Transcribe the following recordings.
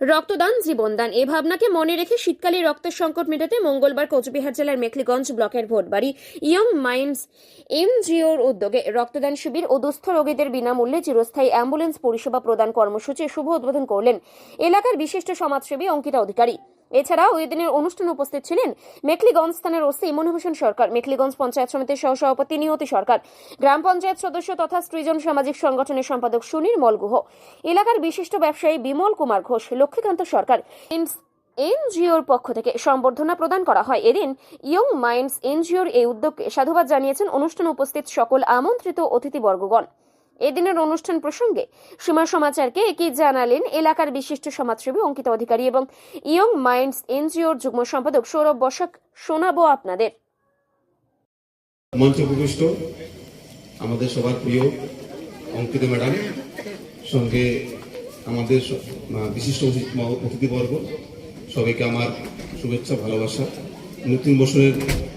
রক্তদান, জীবনদান, এ ভাবনাকে মনে রেখে শীতকালে রক্তের সংকট মেটাতে মঙ্গলবার কোচবিহার জেলার মেখলিগঞ্জ ব্লকের ভোটবাড়ি ইয়ং মাইন্ডস এমজিওর উদ্যোগে রক্তদান শিবির ও দুস্থ রোগীদের বিনামূল্যে চিরস্থায়ী অ্যাম্বুলেন্স পরিষেবা প্রদান কর্মসূচির শুভ উদ্বোধন করলেন এলাকার বিশিষ্ট সমাজসেবী অঙ্কিতা অধিকারী। এছাড়াও ওই দিনের অনুষ্ঠানে উপস্থিত ছিলেন মেখলিগঞ্জ স্থানের ওসি মনোভূষণ সরকার, মেখলিগঞ্জ পঞ্চায়েত সমিতির সহসভাপতি নিয়তি সরকার, গ্রাম পঞ্চায়েত সদস্য তথা সৃজন সামাজিক সংগঠনের সম্পাদক সুনির্মল গুহ এলাকার বিশিষ্ট ব্যবসায়ী বিমল কুমার ঘোষ, লক্ষ্মীকান্ত সরকার এনজিওর পক্ষ থেকে সম্বর্ধনা প্রদান করা হয়। এদিন ইয়ং মাইন্ডস এনজিওর এই উদ্যোগকে সাধুবাদ জানিয়েছেন অনুষ্ঠানে উপস্থিত সকল আমন্ত্রিত অতিথিবর্গগণ। এদিনের অনুষ্ঠান প্রসঙ্গে সীমা সমাচারকে কি জানালেন এলাকার বিশিষ্ট সমাজসেবী অঙ্কিতা অধিকারী এবং ইয়ং মাইন্ডস এনজিওর যুগ্ম সম্পাদক সৌরভ বসাক শোনাবো আপনাদের। মঞ্চ আমাদের সবার প্রিয় অঙ্কিতা ম্যাডাম, সঙ্গে আমাদের বিশিষ্ট অতিথিবর্গ, সবাইকে আমার শুভেচ্ছা, ভালোবাসা, নতুন বছরের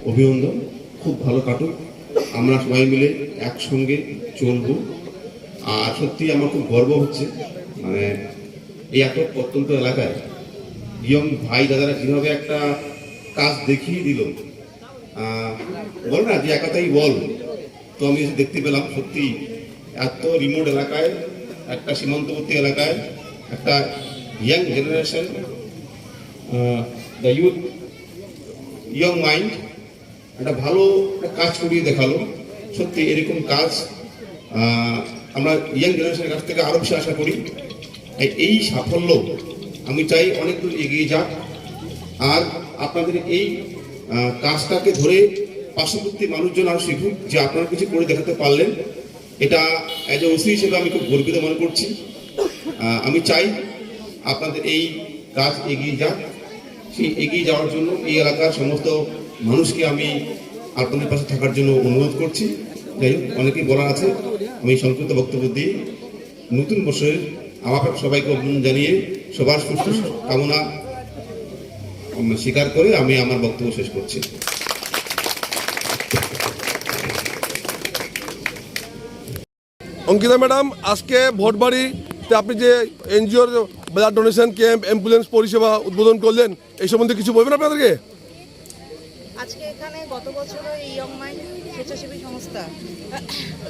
অভিনন্দন, খুব ভালো কাটুক। আমরা সবাই মিলে একসঙ্গে চলবো। আর সত্যি আমার খুব গর্ব হচ্ছে। মানে এই এত প্রত্যন্ত এলাকায় ইয়ং ভাই দাদারা যেভাবে একটা কাজ দেখিয়ে দিল। বল না, যে একাতাই বল। তো আমি দেখতে পেলাম সত্যি এত রিমোট এলাকায়, একটা সীমান্তবর্তী এলাকায়, একটা young generation the youth young mind একটা ভালো কাজ করিয়ে দেখাল। সত্যি এরকম কাজ আমরা ইয়াং জেনারেশনের কাছ থেকে আরও বেশি আশা করি। এই- সাফল্য আমি চাই অনেক দূর এগিয়ে যাক। আর আপনাদের এই কাজটাকে ধরে পার্শ্ববর্তী মানুষজন আরও শিখুক যে আপনারা কিছু করে দেখাতে পারলেন। এটা অ্যাজ এ ওসি হিসেবে আমি খুব গর্বিত মনে করছি। আমি চাই আপনাদের এই কাজ এগিয়ে যাক। সেই এগিয়ে যাওয়ার জন্য এই এলাকার সমস্ত মানুষকে আমি আপনাদের পাশে থাকার জন্য অনুরোধ করছি। যাই হোক, অনেকেই বলার আছে। আমি সংক্ষিপ্ত বক্তব্য দিয়ে নতুন বছরের আমার সবাইকে অভিনন্দন জানিয়ে সবার সুস্থ কামনা স্বীকার করে আমি আমার বক্তব্য শেষ করছি। অঙ্কিতা ম্যাডাম আজকে ভোটবাড়িতে আপনি যে এনজিওর ব্লাড ডোনেশন ক্যাম্প অ্যাম্বুলেন্স পরিষেবা উদ্বোধন করলেন এই সম্বন্ধে কিছু বলবেন আপনাদেরকে? আজকে এখানে গত বছরও এই ইয়ং মাইন্ড স্বেচ্ছাসেবী সংস্থা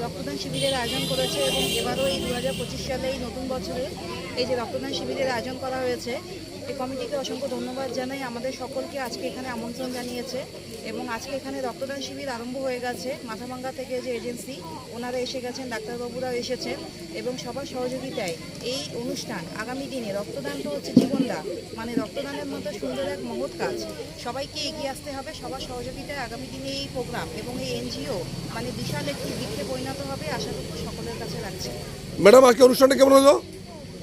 রক্তদান শিবিরের আয়োজন করেছে এবং এবারও এই দু হাজার পঁচিশ সালে এই নতুন বছরে এই যে রক্তদান শিবিরের আয়োজন করা হয়েছে কমিটিকে অসংখ্য ধন্যবাদ জানাই। আমাদের সকলকে আজকে এখানে আমন্ত্রণ জানিয়েছে এবং আজকে এখানে রক্তদান শিবির আরম্ভ হয়ে গেছে। মাথাভাঙ্গা থেকে যে এজেন্সি ওনারা এসে গেছেন ডাক্তারবাবুরাও এসেছেন এবং সবার সহযোগিতায় এই অনুষ্ঠান আগামী দিনে রক্তদান তো হচ্ছে জীবনদান মানে রক্তদানের মতো সুন্দর এক মহৎ কাজ। সবাইকে এগিয়ে আসতে হবে সবার সহযোগিতায় আগামী দিনে এই প্রোগ্রাম এবং এই এনজিও মানে বিশাল একটি বৃক্ষে পরিণত হবে আশা করি সকলের কাছে রাখছি। ম্যাডাম আজকে অনুষ্ঠানটা কেমন হলো?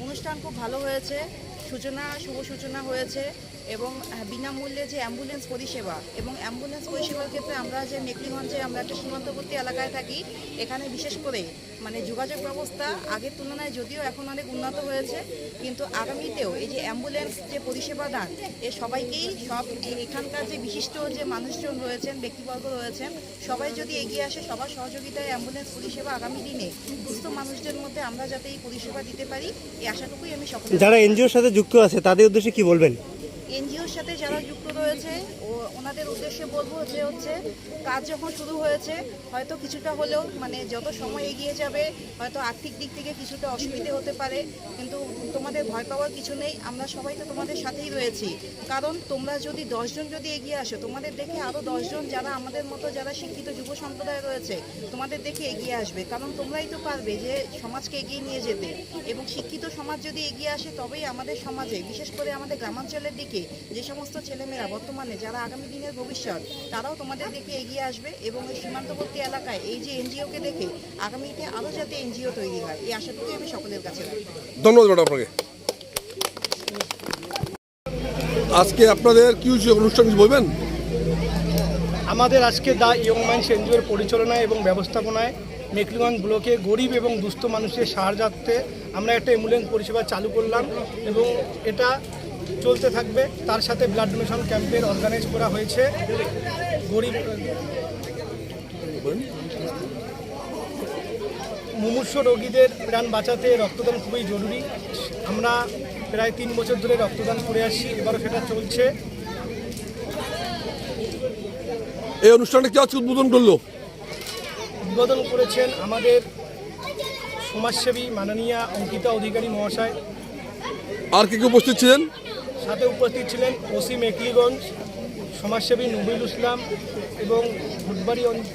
অনুষ্ঠান খুব ভালো হয়েছে। সূচনা, শুভ সূচনা হয়েছে এবং বিনামূল্যে যে অ্যাম্বুলেন্স পরিষেবা এবং অ্যাম্বুলেন্স পরিষেবার ক্ষেত্রে আমরা যে মেকলিগঞ্জে আমরা একটা সীমান্তবর্তী এলাকায় থাকি, এখানে বিশেষ করে মানে যোগাযোগ ব্যবস্থা আগের তুলনায় যদিও এখন অনেক উন্নত হয়েছে, কিন্তু আগামীতেও এই যে অ্যাম্বুলেন্স যে পরিষেবা দান, এ সবাইকেই সব এখানকার যে বিশিষ্ট যে মানুষজন রয়েছেন, ব্যক্তিবর্গ রয়েছেন, সবাই যদি এগিয়ে আসে, সবার সহযোগিতায় অ্যাম্বুলেন্স পরিষেবা আগামী দিনে সুস্থ মানুষদের মধ্যে আমরা যাতে এই পরিষেবা দিতে পারি, এই আশাটুকুই আমি সকলে যারা এনজিওর সাথে যুক্ত আছে তাদের উদ্দেশ্যে কি বলবেন? এনজিওর সাথে যারা যুক্ত রয়েছে, ও ওনাদের উদ্দেশ্যে বলব যে হচ্ছে, কাজ যখন শুরু হয়েছে, হয়তো কিছুটা হলেও মানে যত সময় এগিয়ে যাবে, হয়তো আর্থিক দিক থেকে কিছুটা অসুবিধে হতে পারে, কিন্তু তোমাদের ভয় পাওয়ার কিছু নেই, আমরা সবাই তো তোমাদের সাথেই রয়েছি। কারণ তোমরা যদি দশজন যদি এগিয়ে আসো, তোমাদের দেখে আরও দশজন যারা আমাদের মতো যারা শিক্ষিত যুব সম্প্রদায় রয়েছে, তোমাদের দেখে এগিয়ে আসবে। কারণ তোমরাই তো পারবে যে সমাজকে এগিয়ে নিয়ে যেতে। এবং শিক্ষিত সমাজ যদি এগিয়ে আসে, তবেই আমাদের সমাজে, বিশেষ করে আমাদের গ্রামাঞ্চলের দিকে যে সমস্ত ছেলেমেয়েরা বর্তমানে যারা আগামী দিনের ভবিষ্যৎ তারাও তোমাদের দেখে এগিয়ে আসবে এবং এই সীমান্তবর্তী এলাকায় এই যে এনজিওকে দেখে আগামীতে আরও যাতে এনজিও তৈরি হয় এই আশাটুকুই আমি সকলের কাছে ধন্যবাদ ম্যাডাম আপনাকে। আজকে আপনাদের কি অনুষ্ঠান বলবেন? আমাদের আজকে দা ইয়ং মাইন্ডস এনজিওর পরিচালনায় এবং ব্যবস্থাপনায় মেকলিগঞ্জ ব্লকে গরিব এবং দুস্থ মানুষের সাহায্যার্থে আমরা একটা অ্যাম্বুলেন্স পরিষেবা চালু করলাম এবং এটা চলতে থাকবে। তার সাথে ব্লাড ডোনেশন ক্যাম্পের অর্গানাইজ করা হয়েছে। গরিব মুমূর্ষ রোগীদের প্রাণ বাঁচাতে রক্তদান খুবই জরুরি। আমরা প্রায় তিন বছর ধরে রক্তদান করে আসছি এবারও সেটা চলছে। এই অনুষ্ঠানটা কি আজকে উদ্বোধন করল? উদ্বোধন করেছেন আমাদের সমাজসেবী মাননীয়া অঙ্কিতা অধিকারী মহাশয়। আর কে কে উপস্থিত ছিলেন? সাথে উপস্থিত ছিলেন ওসি মেকলিগঞ্জ সমাজসেবী নবিল ইসলাম এবং অঞ্চ-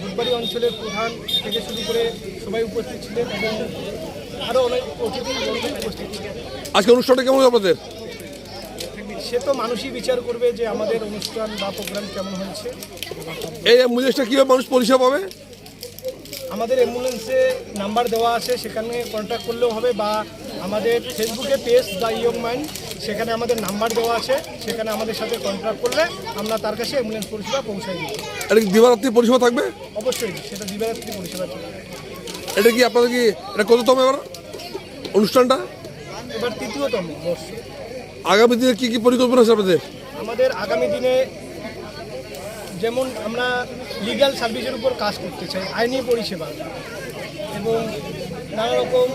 বুধবাড়ি অঞ্চলের প্রধান থেকে শুরু করে সবাই উপস্থিত ছিলেন এবং আরও অনেক অতিথি উপস্থিত ছিলেন। আজকে অনুষ্ঠানটা কেমন আপনাদের? সে তো মানুষই বিচার করবে যে আমাদের অনুষ্ঠান বা প্রোগ্রাম কেমন হয়েছে। এই অ্যাম্বুলেন্সটা কীভাবে মানুষ পরিষেবা পাবে? আমাদের অ্যাম্বুলেন্সে নাম্বার দেওয়া আছে সেখানে কন্ট্যাক্ট করলেও হবে বা আমাদের ফেসবুকে পেজ দ্য ইয়ং মাইন্ড সেখানে আমাদের নাম্বার দেওয়া আছে সেখানে আমাদের সাথে কন্ট্যাক্ট করলে আমরা তার কাছে অ্যাম্বুলেন্স পরিষেবা পৌঁছাই দিব এটা কি দিবারাত্রি পরিষেবা থাকবে? অবশ্যই সেটা দিবারাত্রি পরিষেবা চলবে এটা কি আপনাদের কি এটা কততম এবার? অনুষ্ঠানটা? এবার তৃতীয়তম বর্ষ। আগামী দিনে কী কী পরিকল্পনা আছে আপনাদের? আমাদের আগামী দিনে যেমন আমরা লিগ্যাল সার্ভিসের উপর কাজ করতে চাই আইনি পরিষেবা। এবং নানা রকম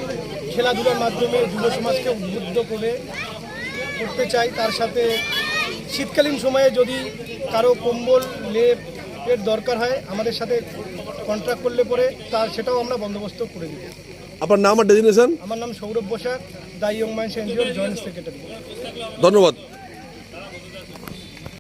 খেলাধুলার মাধ্যমে যুব সমাজকে উদ্বুদ্ধ করে করতে চাই। তার সাথে শীতকালীন সময়ে যদি কারও কম্বল লেপ এর দরকার হয় আমাদের সাথে কন্ট্রাক্ট করলে পরে তার সেটাও আমরা বন্দোবস্ত করে দিই আপনার নাম আর ডেজিনেশন আমার নাম Sourav Basak the young minds এনজিওর জয়েন্ট সেক্রেটারি। ধন্যবাদ।